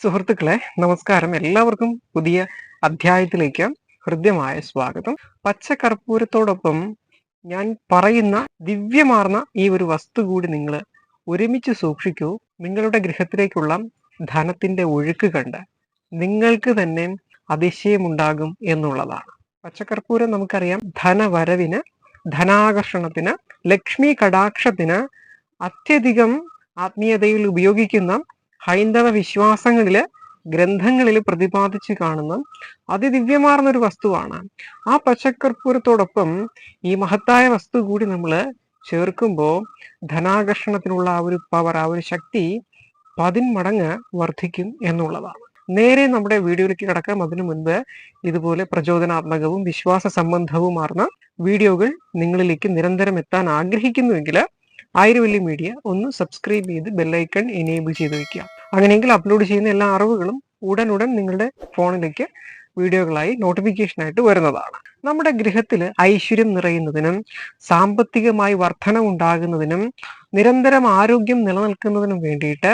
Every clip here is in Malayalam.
സുഹൃത്തുക്കളെ നമസ്കാരം. എല്ലാവർക്കും പുതിയ അധ്യായത്തിലേക്ക് ഹൃദ്യമായ സ്വാഗതം. പച്ചക്കർപ്പൂരത്തോടൊപ്പം ഞാൻ പറയുന്ന ദിവ്യമാർന്ന ഈ ഒരു വസ്തു കൂടി നിങ്ങൾ ഒരുമിച്ച് സൂക്ഷിക്കൂ. നിങ്ങളുടെ ഗൃഹത്തിലേക്കുള്ള ധനത്തിന്റെ ഒഴുക്ക് കണ്ട് നിങ്ങൾക്ക് തന്നെ അതിശയമുണ്ടാകും എന്നുള്ളതാണ്. പച്ചക്കർപ്പൂരം നമുക്കറിയാം ധനവരവിന് ധനാകർഷണത്തിന് ലക്ഷ്മി കടാക്ഷത്തിന് അത്യധികം ആത്മീയതയിൽ ഉപയോഗിക്കുന്ന ഹൈന്ദവ വിശ്വാസങ്ങളിൽ ഗ്രന്ഥങ്ങളിൽ പ്രതിപാദിച്ചു കാണുന്ന അതിദിവ്യമാർന്ന ഒരു വസ്തുവാണ്. ആ പച്ചക്കർപ്പൂരത്തോടൊപ്പം ഈ മഹത്തായ വസ്തു കൂടി നമ്മൾ ചേർക്കുമ്പോൾ ധനാകർഷണത്തിനുള്ള ആ ഒരു പവർ ആ ഒരു ശക്തി പതിന്മടങ്ങ് വർദ്ധിക്കും എന്നുള്ളതാണ്. നേരെ നമ്മുടെ വീഡിയോയിലേക്ക് കിടക്കാം. അതിനു മുൻപ് ഇതുപോലെ പ്രചോദനാത്മകവും വിശ്വാസ സംബന്ധവുമാർന്ന വീഡിയോകൾ നിങ്ങളിലേക്ക് നിരന്തരം എത്താൻ ആഗ്രഹിക്കുന്നുവെങ്കിൽ ആയിരവല്ലി മീഡിയ ഒന്ന് സബ്സ്ക്രൈബ് ചെയ്ത് ബെല്ലൈക്കൺ എനേബിൾ ചെയ്ത് വെക്കുക. അങ്ങനെയെങ്കിൽ അപ്ലോഡ് ചെയ്യുന്ന എല്ലാ അറിവുകളും ഉടൻ നിങ്ങളുടെ ഫോണിലേക്ക് വീഡിയോകളായി നോട്ടിഫിക്കേഷനായിട്ട് വരുന്നതാണ്. നമ്മുടെ ഗൃഹത്തിൽ ഐശ്വര്യം നിറയുന്നതിനും സാമ്പത്തികമായി വർധന ഉണ്ടാകുന്നതിനും നിരന്തരം ആരോഗ്യം നിലനിൽക്കുന്നതിനും വേണ്ടിയിട്ട്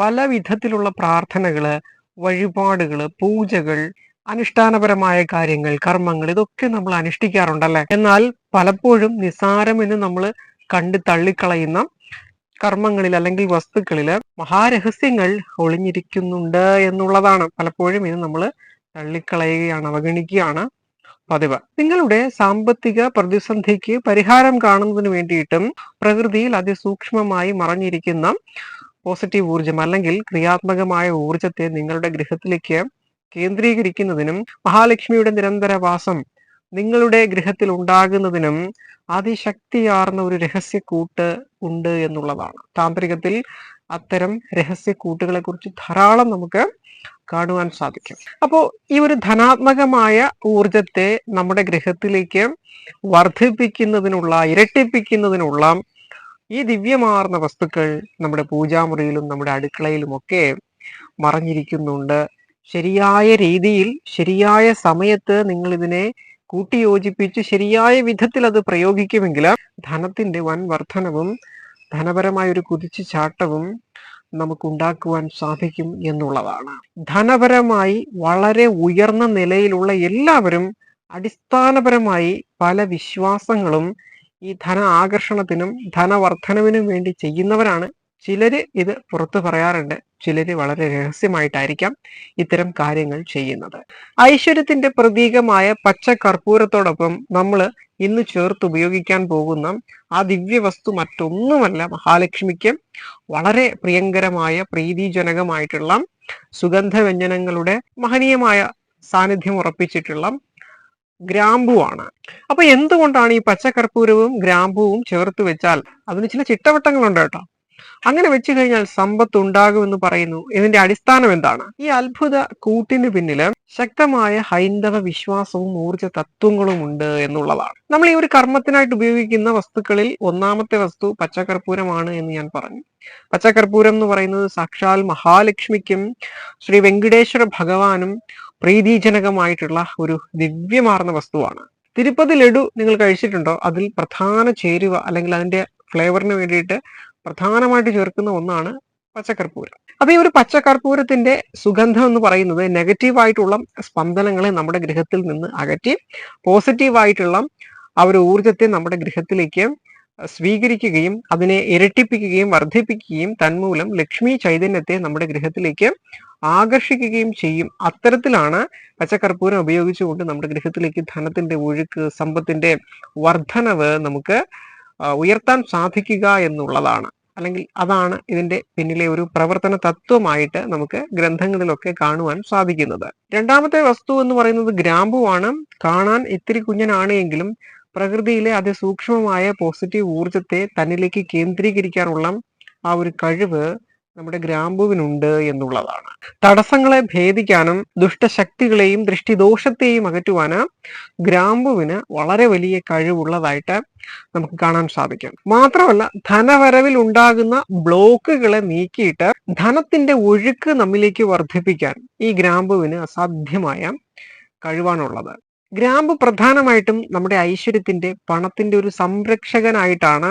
പല വിധത്തിലുള്ള പ്രാർത്ഥനകൾ വഴിപാടുകൾ പൂജകൾ അനുഷ്ഠാനപരമായ കാര്യങ്ങൾ കർമ്മങ്ങൾ ഇതൊക്കെ നമ്മൾ അനുഷ്ഠിക്കാറുണ്ടല്ലേ? എന്നാൽ പലപ്പോഴും നിസാരമെന്ന് നമ്മൾ കണ്ട് തള്ളിക്കളയുന്ന കർമ്മങ്ങളിൽ അല്ലെങ്കിൽ വസ്തുക്കളിൽ മഹാരഹസ്യങ്ങൾ ഒളിഞ്ഞിരിക്കുന്നുണ്ട് എന്നുള്ളതാണ്. പലപ്പോഴും ഇത് നമ്മൾ തള്ളിക്കളയുകയാണ് അവഗണിക്കുകയാണ് പതിവ്. നിങ്ങളുടെ സാമ്പത്തിക പ്രതിസന്ധിക്ക് പരിഹാരം കാണുന്നതിന് വേണ്ടിയിട്ടും പ്രകൃതിയിൽ അതിസൂക്ഷ്മമായി മറഞ്ഞിരിക്കുന്ന പോസിറ്റീവ് ഊർജം അല്ലെങ്കിൽ ക്രിയാത്മകമായ ഊർജത്തെ നിങ്ങളുടെ ഗൃഹത്തിലേക്ക് കേന്ദ്രീകരിക്കുന്നതിനും മഹാലക്ഷ്മിയുടെ നിരന്തര വാസം നിങ്ങളുടെ ഗൃഹത്തിൽ ഉണ്ടാകുന്നതിനും അതിശക്തിയാർന്ന ഒരു രഹസ്യക്കൂട്ട് ഉണ്ട് എന്നുള്ളതാണ്. താന്ത്രികത്തിൽ അത്തരം രഹസ്യക്കൂട്ടുകളെ കുറിച്ച് ധാരാളം നമുക്ക് കാണുവാൻ സാധിക്കും. അപ്പോൾ ഈ ഒരു ധനാത്മകമായ ഊർജത്തെ നമ്മുടെ ഗൃഹത്തിലേക്ക് വർദ്ധിപ്പിക്കുന്നതിനുള്ള ഇരട്ടിപ്പിക്കുന്നതിനുള്ള ഈ ദിവ്യമാർന്ന വസ്തുക്കൾ നമ്മുടെ പൂജാമുറിയിലും നമ്മുടെ അടുക്കളയിലും ഒക്കെ മറഞ്ഞിരിക്കുന്നുണ്ട്. ശരിയായ രീതിയിൽ ശരിയായ സമയത്ത് നിങ്ങൾ ഇതിനെ കൂട്ടിയോജിപ്പിച്ച് ശരിയായ വിധത്തിൽ അത് പ്രയോഗിക്കുമെങ്കിൽ ധനത്തിന്റെ വൻ വർധനവും ധനപരമായ ഒരു കുതിച്ചു ചാട്ടവും നമുക്ക് ഉണ്ടാക്കുവാൻ സാധിക്കും എന്നുള്ളതാണ്. ധനപരമായി വളരെ ഉയർന്ന നിലയിലുള്ള എല്ലാവരും അടിസ്ഥാനപരമായി പല വിശ്വാസങ്ങളും ഈ ധന ആകർഷണത്തിനും ധനവർദ്ധനവിനും വേണ്ടി ചെയ്യുന്നവരാണ് ചിലര് ഇത് പുറത്തു പറയാറുണ്ട്. ചിലര് വളരെ രഹസ്യമായിട്ടായിരിക്കാം ഇത്തരം കാര്യങ്ങൾ ചെയ്യുന്നത്. ഐശ്വര്യത്തിന്റെ പ്രതീകമായ പച്ച കർപ്പൂരത്തോടൊപ്പം നമ്മൾ ഇന്ന് ചേർത്ത് ഉപയോഗിക്കാൻ പോകുന്ന ആ ദിവ്യ വസ്തു മറ്റൊന്നുമല്ല മഹാലക്ഷ്മിക്ക്. വളരെ പ്രിയങ്കരമായ പ്രീതിജനകമായിട്ടുള്ള സുഗന്ധവ്യഞ്ജനങ്ങളുടെ മഹനീയമായ സാന്നിധ്യം ഉറപ്പിച്ചിട്ടുള്ള ഗ്രാമ്പുവാണ്. അപ്പൊ എന്തുകൊണ്ടാണ് ഈ പച്ചക്കർപ്പൂരവും ഗ്രാമ്പുവും ചേർത്ത് വെച്ചാൽ അതിന് ചില ചിട്ടവട്ടങ്ങളുണ്ട് കേട്ടോ. അങ്ങനെ വെച്ചു കഴിഞ്ഞാൽ സമ്പത്ത് ഉണ്ടാകുമെന്ന് പറയുന്നു. ഇതിന്റെ അടിസ്ഥാനം എന്താണ്? ഈ അത്ഭുത കൂട്ടിന് പിന്നിൽ ശക്തമായ ഹൈന്ദവ വിശ്വാസവും ഊർജ തത്വങ്ങളും ഉണ്ട് എന്നുള്ളതാണ്. നമ്മൾ ഈ ഒരു കർമ്മത്തിനായിട്ട് ഉപയോഗിക്കുന്ന വസ്തുക്കളിൽ ഒന്നാമത്തെ വസ്തു പച്ചക്കർപ്പൂരമാണ് എന്ന് ഞാൻ പറഞ്ഞു. പച്ചക്കർപ്പൂരം എന്ന് പറയുന്നത് സാക്ഷാൽ മഹാലക്ഷ്മിക്കും ശ്രീ വെങ്കടേശ്വര ഭഗവാനും പ്രീതിജനകമായിട്ടുള്ള ഒരു ദിവ്യമാർന്ന വസ്തുവാണ്. തിരുപ്പതി ലഡു നിങ്ങൾ കഴിച്ചിട്ടുണ്ടോ? അതിൽ പ്രധാന ചേരുവ അല്ലെങ്കിൽ അതിന്റെ ഫ്ലേവറിന് വേണ്ടിയിട്ട് പ്രധാനമായിട്ട് ചേർക്കുന്ന ഒന്നാണ് പച്ചക്കർപ്പൂരം. അപ്പൊ ഈ ഒരു പച്ചക്കർപ്പൂരത്തിന്റെ സുഗന്ധം എന്ന് പറയുന്നത് നെഗറ്റീവായിട്ടുള്ള സ്പന്ദനങ്ങളെ നമ്മുടെ ഗൃഹത്തിൽ നിന്ന് അകറ്റി പോസിറ്റീവായിട്ടുള്ള ആ ഒരു ഊർജത്തെ നമ്മുടെ ഗൃഹത്തിലേക്ക് സ്വീകരിക്കുകയും അതിനെ ഇരട്ടിപ്പിക്കുകയും വർദ്ധിപ്പിക്കുകയും തന്മൂലം ലക്ഷ്മി ചൈതന്യത്തെ നമ്മുടെ ഗൃഹത്തിലേക്ക് ആകർഷിക്കുകയും ചെയ്യും. അത്തരത്തിലാണ് പച്ചക്കർപ്പൂരം ഉപയോഗിച്ചുകൊണ്ട് നമ്മുടെ ഗൃഹത്തിലേക്ക് ധനത്തിന്റെ ഒഴുക്ക് സമ്പത്തിന്റെ വർധനവ് നമുക്ക് ഉയർത്താൻ സാധിക്കുക എന്നുള്ളതാണ്. അല്ലെങ്കിൽ അതാണ് ഇതിന്റെ പിന്നിലെ ഒരു പ്രവർത്തന തത്വമായിട്ട് നമുക്ക് ഗ്രന്ഥങ്ങളിലൊക്കെ കാണുവാൻ സാധിക്കുന്നത്. രണ്ടാമത്തെ വസ്തു എന്ന് പറയുന്നത് ഗ്രാമ്പുവാണ്. കാണാൻ ഇത്തിരി കുഞ്ഞനാണ് എങ്കിലും പ്രകൃതിയിലെ അതിസൂക്ഷ്മമായ പോസിറ്റീവ് ഊർജത്തെ തന്നിലേക്ക് കേന്ദ്രീകരിക്കാനുള്ള ആ ഒരു കഴിവ് നമ്മുടെ ഗ്രാമ്പുവിനുണ്ട് എന്നുള്ളതാണ്. തടസ്സങ്ങളെ ഭേദിക്കാനും ദുഷ്ടശക്തികളെയും ദൃഷ്ടിദോഷത്തെയും അകറ്റുവാന് ഗ്രാമ്പുവിന് വളരെ വലിയ കഴിവുള്ളതായിട്ട് നമുക്ക് കാണാൻ സാധിക്കും. മാത്രമല്ല ധനവരവിൽ ഉണ്ടാകുന്ന ബ്ലോക്കുകളെ നീക്കിയിട്ട് ധനത്തിന്റെ ഒഴുക്ക് നമ്മിലേക്ക് വർദ്ധിപ്പിക്കാൻ ഈ ഗ്രാമ്പുവിന് അസാധ്യമായ കഴിവാണുള്ളത്. ഗ്രാമ്പ് പ്രധാനമായിട്ടും നമ്മുടെ ഐശ്വര്യത്തിന്റെ പണത്തിന്റെ ഒരു സംരക്ഷകനായിട്ടാണ്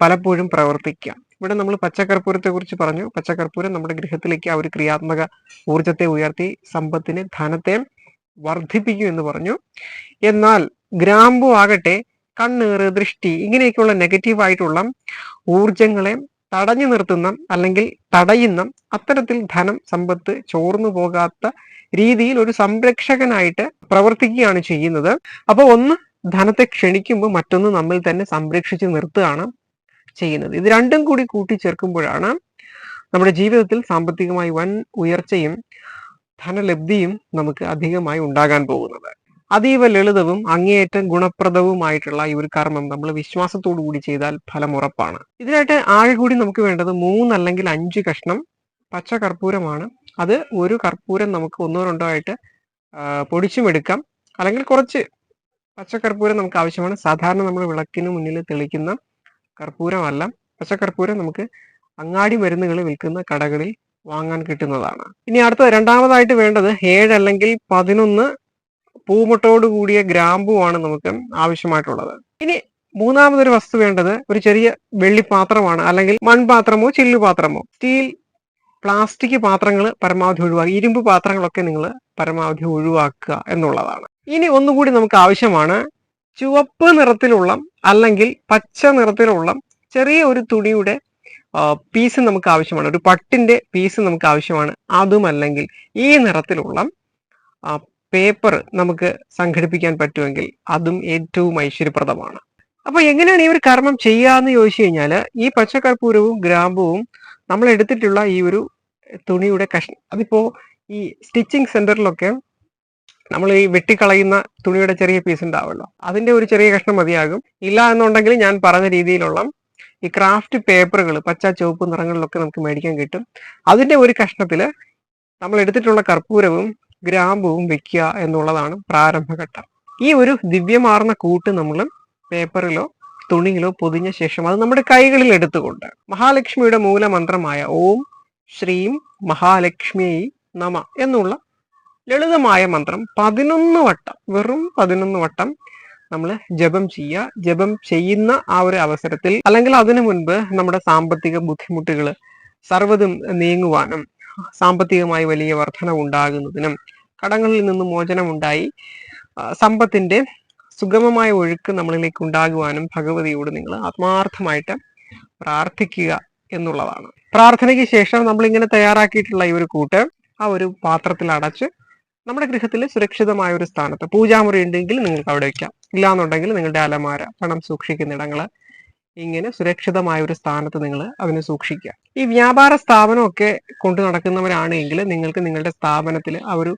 പലപ്പോഴും പ്രവർത്തിക്കുക. ഇവിടെ നമ്മൾ പച്ചക്കർപ്പൂരത്തെ കുറിച്ച് പറഞ്ഞു. പച്ചക്കർപ്പൂരം നമ്മുടെ ഗൃഹത്തിലേക്ക് ആ ഒരു ക്രിയാത്മക ഊർജത്തെ ഉയർത്തി സമ്പത്തിനെ ധനത്തെ വർദ്ധിപ്പിക്കും എന്ന് പറഞ്ഞു. എന്നാൽ ഗ്രാമ്പു ആകട്ടെ കണ്ണേറ് ദൃഷ്ടി ഇങ്ങനെയൊക്കെയുള്ള നെഗറ്റീവ് ആയിട്ടുള്ള ഊർജങ്ങളെ തടഞ്ഞു നിർത്തുന്ന അല്ലെങ്കിൽ തടയുന്ന അത്തരത്തിൽ ധനം സമ്പത്ത് ചോർന്നു പോകാത്ത രീതിയിൽ ഒരു സംരക്ഷകനായിട്ട് പ്രവർത്തിക്കുകയാണ് ചെയ്യുന്നത്. അപ്പോൾ ഒന്ന് ധനത്തെ ക്ഷണിക്കുമ്പോൾ മറ്റൊന്ന് നമ്മിൽ തന്നെ സംരക്ഷിച്ചു നിർത്തുകയാണ്. ചെയ്യുന്നത്. ഇത് രണ്ടും കൂടി കൂട്ടിച്ചേർക്കുമ്പോഴാണ് നമ്മുടെ ജീവിതത്തിൽ സാമ്പത്തികമായി വൻ ഉയർച്ചയും ധനലബ്ധിയും നമുക്ക് അധികമായി ഉണ്ടാകാൻ പോകുന്നത്. അതീവ ലളിതവും അങ്ങേയറ്റം ഗുണപ്രദവുമായിട്ടുള്ള ഈ ഒരു കർമ്മം നമ്മൾ വിശ്വാസത്തോടു കൂടി ചെയ്താൽ ഫലം ഉറപ്പാണ്. ഇതിനായിട്ട് ആകെ കൂടി നമുക്ക് വേണ്ടത് മൂന്നല്ലെങ്കിൽ അഞ്ച് കഷ്ണം പച്ച കർപ്പൂരമാണ്. അത് ഒരു കർപ്പൂരം നമുക്ക് ഒന്നോ രണ്ടോ ആയിട്ട് പൊടിച്ചുമെടുക്കാം അല്ലെങ്കിൽ കുറച്ച് പച്ചക്കർപ്പൂരം നമുക്ക് ആവശ്യമാണ്. സാധാരണ നമ്മൾ വിളക്കിന് മുന്നിൽ തെളിക്കുന്ന കർപ്പൂരമല്ല. പച്ചക്കർപ്പൂരം നമുക്ക് അങ്ങാടി മരുന്നുകൾ വിൽക്കുന്ന കടകളിൽ വാങ്ങാൻ കിട്ടുന്നതാണ്. ഇനി അടുത്ത രണ്ടാമതായിട്ട് വേണ്ടത് ഏഴ് അല്ലെങ്കിൽ പതിനൊന്ന് പൂമുട്ടോട് കൂടിയ ഗ്രാമ്പുവാണ് നമുക്ക് ആവശ്യമായിട്ടുള്ളത്. ഇനി മൂന്നാമതൊരു വസ്തു വേണ്ടത് ഒരു ചെറിയ വെള്ളിപ്പാത്രമാണ്. അല്ലെങ്കിൽ മൺപാത്രമോ ചില്ലുപാത്രമോ. സ്റ്റീൽ പ്ലാസ്റ്റിക് പാത്രങ്ങൾ പരമാവധി ഒഴിവാക്കുക ഇരുമ്പ് പാത്രങ്ങളൊക്കെ നിങ്ങൾ പരമാവധി ഒഴിവാക്കുക എന്നുള്ളതാണ്. ഇനി ഒന്നുകൂടി നമുക്ക് ആവശ്യമാണ് ചുവപ്പ് നിറത്തിലുള്ള അല്ലെങ്കിൽ പച്ച നിറത്തിലുള്ള ചെറിയ ഒരു തുണിയുടെ പീസ് നമുക്ക് ആവശ്യമാണ്. ഒരു പട്ടിന്റെ പീസ് നമുക്ക് ആവശ്യമാണ്. അതുമല്ലെങ്കിൽ ഈ നിറത്തിലുള്ള പേപ്പർ നമുക്ക് സംഘടിപ്പിക്കാൻ പറ്റുമെങ്കിൽ അതും ഏറ്റവും ഐശ്വര്യപ്രദമാണ്. അപ്പൊ എങ്ങനെയാണ് ഈ ഒരു കർമ്മം ചെയ്യാന്ന് ചോദിച്ചു കഴിഞ്ഞാൽ ഈ പച്ചക്കർപ്പൂരവും ഗ്രാമ്പുവും നമ്മൾ എടുത്തിട്ടുള്ള ഈ ഒരു തുണിയുടെ കഷ്ണം അതിപ്പോ ഈ സ്റ്റിച്ചിങ് സെന്ററിലൊക്കെ നമ്മൾ ഈ വെട്ടിക്കളയുന്ന തുണിയുടെ ചെറിയ പീസ് ഉണ്ടാവുമല്ലോ അതിന്റെ ഒരു ചെറിയ കഷ്ണം മതിയാകും. ഇല്ല എന്നുണ്ടെങ്കിൽ ഞാൻ പറഞ്ഞ രീതിയിലുള്ള ഈ ക്രാഫ്റ്റ് പേപ്പറുകൾ പച്ച ചുവപ്പ് നിറങ്ങളിലൊക്കെ നമുക്ക് മേടിക്കാൻ കിട്ടും. അതിന്റെ ഒരു കഷ്ണത്തിൽ നമ്മൾ എടുത്തിട്ടുള്ള കർപ്പൂരവും ഗ്രാമ്പുവും വെക്കുക എന്നുള്ളതാണ് പ്രാരംഭഘട്ടം. ഈ ഒരു ദിവ്യമാർന്ന കൂട്ട് നമ്മൾ പേപ്പറിലോ തുണിയിലോ പൊതിഞ്ഞ ശേഷം അത് നമ്മുടെ കൈകളിൽ എടുത്തുകൊണ്ട് മഹാലക്ഷ്മിയുടെ മൂലമന്ത്രമായ ഓം ശ്രീം മഹാലക്ഷ്മി നമ എന്നുള്ള ലളിതമായ മന്ത്രം പതിനൊന്ന് വട്ടം വെറും പതിനൊന്ന് വട്ടം നമ്മൾ ജപം ചെയ്യുക. ജപം ചെയ്യുന്ന ആ ഒരു അവസരത്തിൽ അല്ലെങ്കിൽ അതിനു മുൻപ് നമ്മുടെ സാമ്പത്തിക ബുദ്ധിമുട്ടുകൾ സർവതും നീങ്ങുവാനും സാമ്പത്തികമായി വലിയ വർധന ഉണ്ടാകുന്നതിനും കടങ്ങളിൽ നിന്ന് മോചനമുണ്ടായി സമ്പത്തിന്റെ സുഗമമായ ഒഴുക്ക് നമ്മളിലേക്ക് ഉണ്ടാകുവാനും ഭഗവതിയോട് നിങ്ങൾ ആത്മാർത്ഥമായിട്ട് പ്രാർത്ഥിക്കുക എന്നുള്ളതാണ്. പ്രാർത്ഥനയ്ക്ക് ശേഷം നമ്മൾ ഇങ്ങനെ തയ്യാറാക്കിയിട്ടുള്ള ഈ ഒരു കൂട്ട് ആ ഒരു പാത്രത്തിൽ അടച്ച് നമ്മുടെ ഗൃഹത്തിൽ സുരക്ഷിതമായ ഒരു സ്ഥാനത്ത് പൂജാമുറി ഉണ്ടെങ്കിൽ നിങ്ങൾക്ക് അവിടെ വയ്ക്കാം ഇല്ലാന്നുണ്ടെങ്കിൽ നിങ്ങളുടെ അലമാര പണം സൂക്ഷിക്കുന്ന ഇടങ്ങൾ ഇങ്ങനെ സുരക്ഷിതമായ ഒരു സ്ഥാനത്ത് നിങ്ങൾ അതിനെ സൂക്ഷിക്കുക. ഈ വ്യാപാര സ്ഥാപനമൊക്കെ കൊണ്ടു നടക്കുന്നവരാണെങ്കിൽ നിങ്ങൾക്ക് നിങ്ങളുടെ സ്ഥാപനത്തിൽ ആ ഒരു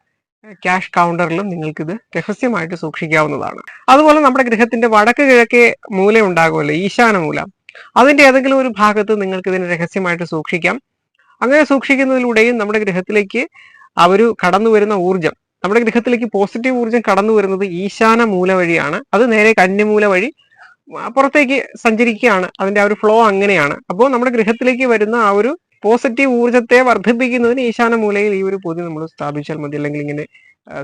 ക്യാഷ് കൗണ്ടറിലും നിങ്ങൾക്കിത് രഹസ്യമായിട്ട് സൂക്ഷിക്കാവുന്നതാണ്. അതുപോലെ നമ്മുടെ ഗൃഹത്തിന്റെ വടക്ക് കിഴക്കേ മൂല ഉണ്ടാകുമല്ലോ ഈശാന മൂല. അതിന്റെ ഏതെങ്കിലും ഒരു ഭാഗത്ത് നിങ്ങൾക്ക് ഇതിനെ രഹസ്യമായിട്ട് സൂക്ഷിക്കാം. അങ്ങനെ സൂക്ഷിക്കുന്നതിലൂടെയും നമ്മുടെ ഗൃഹത്തിലേക്ക് ആ ഒരു കടന്നു വരുന്ന ഊർജം നമ്മുടെ ഗൃഹത്തിലേക്ക് പോസിറ്റീവ് ഊർജം കടന്നു വരുന്നത് ഈശാന മൂല വഴിയാണ്. അത് നേരെ കന്യമൂല വഴി പുറത്തേക്ക് സഞ്ചരിക്കുകയാണ്. അതിന്റെ ആ ഒരു ഫ്ലോ അങ്ങനെയാണ്. അപ്പോൾ നമ്മുടെ ഗൃഹത്തിലേക്ക് വരുന്ന ആ ഒരു പോസിറ്റീവ് ഊർജത്തെ വർദ്ധിപ്പിക്കുന്നതിന് ഈശാന മൂലയിൽ ഈ ഒരു പൊതി നമ്മൾ സ്ഥാപിച്ചാൽ മതി അല്ലെങ്കിൽ ഇങ്ങനെ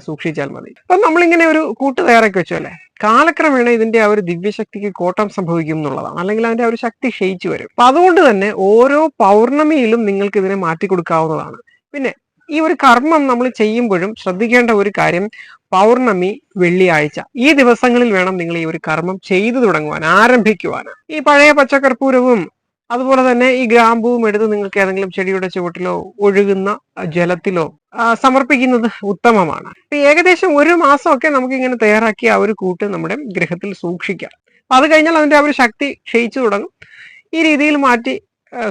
സൂക്ഷിച്ചാൽ മതി. അപ്പൊ നമ്മളിങ്ങനെ ഒരു കൂട്ട് തയ്യാറാക്കി വെച്ചു അല്ലെ? കാലക്രമേണ ഇതിന്റെ ആ ഒരു ദിവ്യശക്തിക്ക് കോട്ടം സംഭവിക്കും എന്നുള്ളതാണ്. അല്ലെങ്കിൽ അതിന്റെ ആ ഒരു ശക്തി ക്ഷയിച്ചു വരും. അപ്പൊ അതുകൊണ്ട് തന്നെ ഓരോ പൗർണമിയിലും നിങ്ങൾക്ക് ഇതിനെ മാറ്റി കൊടുക്കാവുന്നതാണ് പിന്നെ ഈ ഒരു കർമ്മം നമ്മൾ ചെയ്യുമ്പോഴും ശ്രദ്ധിക്കേണ്ട ഒരു കാര്യം പൗർണമി വെള്ളിയാഴ്ച. ഈ ദിവസങ്ങളിൽ വേണം നിങ്ങൾ ഈ ഒരു കർമ്മം ചെയ്തു തുടങ്ങുവാൻ ആരംഭിക്കുവാൻ. ഈ പഴയ പച്ചക്കർപ്പൂരവും അതുപോലെ തന്നെ ഈ ഗ്രാമ്പൂവും എടുത്ത് നിങ്ങൾക്ക് ഏതെങ്കിലും ചെടിയുടെ ചുവട്ടിലോ ഒഴുകുന്ന ജലത്തിലോ സമർപ്പിക്കുന്നത് ഉത്തമമാണ്. ഏകദേശം ഒരു മാസമൊക്കെ നമുക്ക് ഇങ്ങനെ തയ്യാറാക്കി ആ ഒരു കൂട്ട് നമ്മുടെ ഗൃഹത്തിൽ സൂക്ഷിക്കാം. അത് കഴിഞ്ഞാൽ അതിന്റെ ആ ഒരു ശക്തി ക്ഷയിച്ചു തുടങ്ങും. ഈ രീതിയിൽ മാറ്റി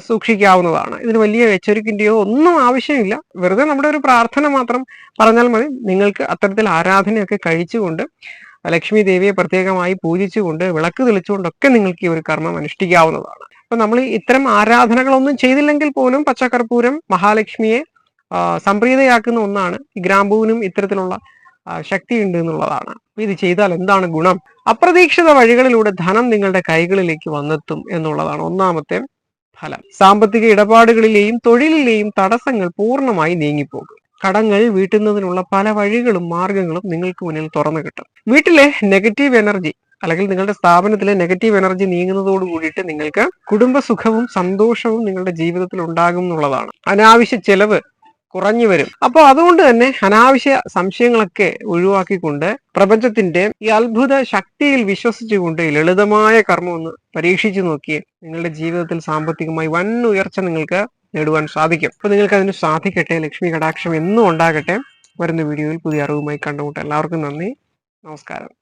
സൂക്ഷിക്കാവുന്നതാണ്. ഇതിന് വലിയ വെച്ചൊരുക്കിന്റെയോ ഒന്നും ആവശ്യമില്ല. വെറുതെ നമ്മുടെ ഒരു പ്രാർത്ഥന മാത്രം പറഞ്ഞാൽ മതി. നിങ്ങൾക്ക് അത്തരത്തിൽ ആരാധനയൊക്കെ കഴിച്ചുകൊണ്ട് ലക്ഷ്മി ദേവിയെ പ്രത്യേകമായി പൂജിച്ചുകൊണ്ട് വിളക്ക് തെളിച്ചുകൊണ്ടൊക്കെ നിങ്ങൾക്ക് ഈ ഒരു കർമ്മം അനുഷ്ഠിക്കാവുന്നതാണ്. അപ്പൊ നമ്മൾ ഇത്തരം ആരാധനകളൊന്നും ചെയ്തില്ലെങ്കിൽ പോലും പച്ചക്കർപ്പൂരം മഹാലക്ഷ്മിയെ സംപ്രീതയാക്കുന്ന ഒന്നാണ്. ഈ ഗ്രാമ്പൂവിനും ഇത്തരത്തിലുള്ള ശക്തി ഉണ്ട് എന്നുള്ളതാണ്. ഇത് ചെയ്താൽ എന്താണ് ഗുണം? അപ്രതീക്ഷിത വഴികളിലൂടെ ധനം നിങ്ങളുടെ കൈകളിലേക്ക് വന്നെത്തും എന്നുള്ളതാണ് ഒന്നാമത്തെ ഫലം. സാമ്പത്തിക ഇടപാടുകളിലെയും തൊഴിലിലെയും തടസ്സങ്ങൾ പൂർണമായി നീങ്ങിപ്പോകും. കടങ്ങൾ വീട്ടുന്നതിനുള്ള പല വഴികളും മാർഗങ്ങളും നിങ്ങൾക്ക് മുന്നിൽ തുറന്നു കിട്ടും. വീട്ടിലെ നെഗറ്റീവ് എനർജി അല്ലെങ്കിൽ നിങ്ങളുടെ സ്ഥാപനത്തിലെ നെഗറ്റീവ് എനർജി നീങ്ങുന്നതോട് കൂടിയിട്ട് നിങ്ങൾക്ക് കുടുംബസുഖവും സന്തോഷവും നിങ്ങളുടെ ജീവിതത്തിൽ ഉണ്ടാകും എന്നുള്ളതാണ്. അനാവശ്യ ചെലവ് കുറഞ്ഞു വരും. അപ്പോൾ അതുകൊണ്ട് തന്നെ അനാവശ്യ സംശയങ്ങളൊക്കെ ഒഴിവാക്കിക്കൊണ്ട് പ്രപഞ്ചത്തിന്റെ ഈ അത്ഭുത ശക്തിയിൽ വിശ്വസിച്ചുകൊണ്ട് ലളിതമായ കർമ്മം ഒന്ന് പരീക്ഷിച്ചു നോക്കി നിങ്ങളുടെ ജീവിതത്തിൽ സാമ്പത്തികമായി വൻ ഉയർച്ച നിങ്ങൾക്ക് നേടുവാൻ സാധിക്കും. അപ്പൊ നിങ്ങൾക്ക് അതിന് സാധിക്കട്ടെ ലക്ഷ്മി കടാക്ഷം എന്നും ഉണ്ടാകട്ടെ. വരുന്ന വീഡിയോയിൽ പുതിയ അറിവുമായി കണ്ടുമുട്ടാം എല്ലാവർക്കും നന്ദി. നമസ്കാരം.